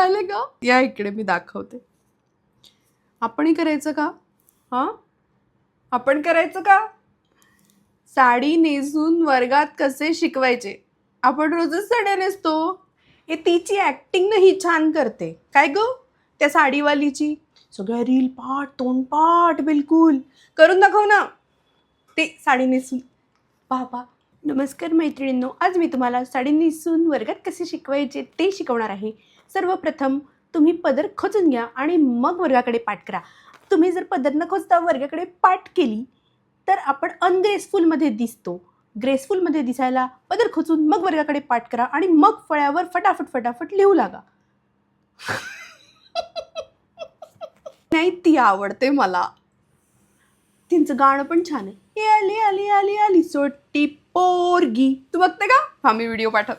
राहिले का? या इकडे मी दाखवते. आपणही करायचं का? हां? आपण करायचं का? साडी नेसून वर्गात कसे शिकवायचे? आपण रोजच साड्या नेसतो. हे तिची ॲक्टिंग ना ही छान करते. काय ग? त्या साडीवालीची? सगळ्या रील पाठ तोंडपाठ बिलकुल. करून दाखव ना. ते साडी नेसून. पहा नमस्कार मैत्रिणींनो आज मी तुम्हाला साडी निसून वर्गात कसे शिकवायचे ते शिकवणार आहे. सर्वप्रथम तुम्ही पदर खोचून घ्या आणि मग वर्गाकडे पाठ करा. तुम्ही जर पदर न खोचता वर्गाकडे पाठ केली तर आपण अनग्रेसफुलमध्ये दिसतो. ग्रेसफुलमध्ये दिसायला पदर खोचून मग वर्गाकडे पाठ करा आणि मग फळ्यावर फटाफट फटाफट लिहू लागा. नाही ती आवडते मला. तिचं गाणं पण छान आहे. आली आली आली आली. सोटी पोरगी. तू बघते का? हा मी व्हिडिओ पाठव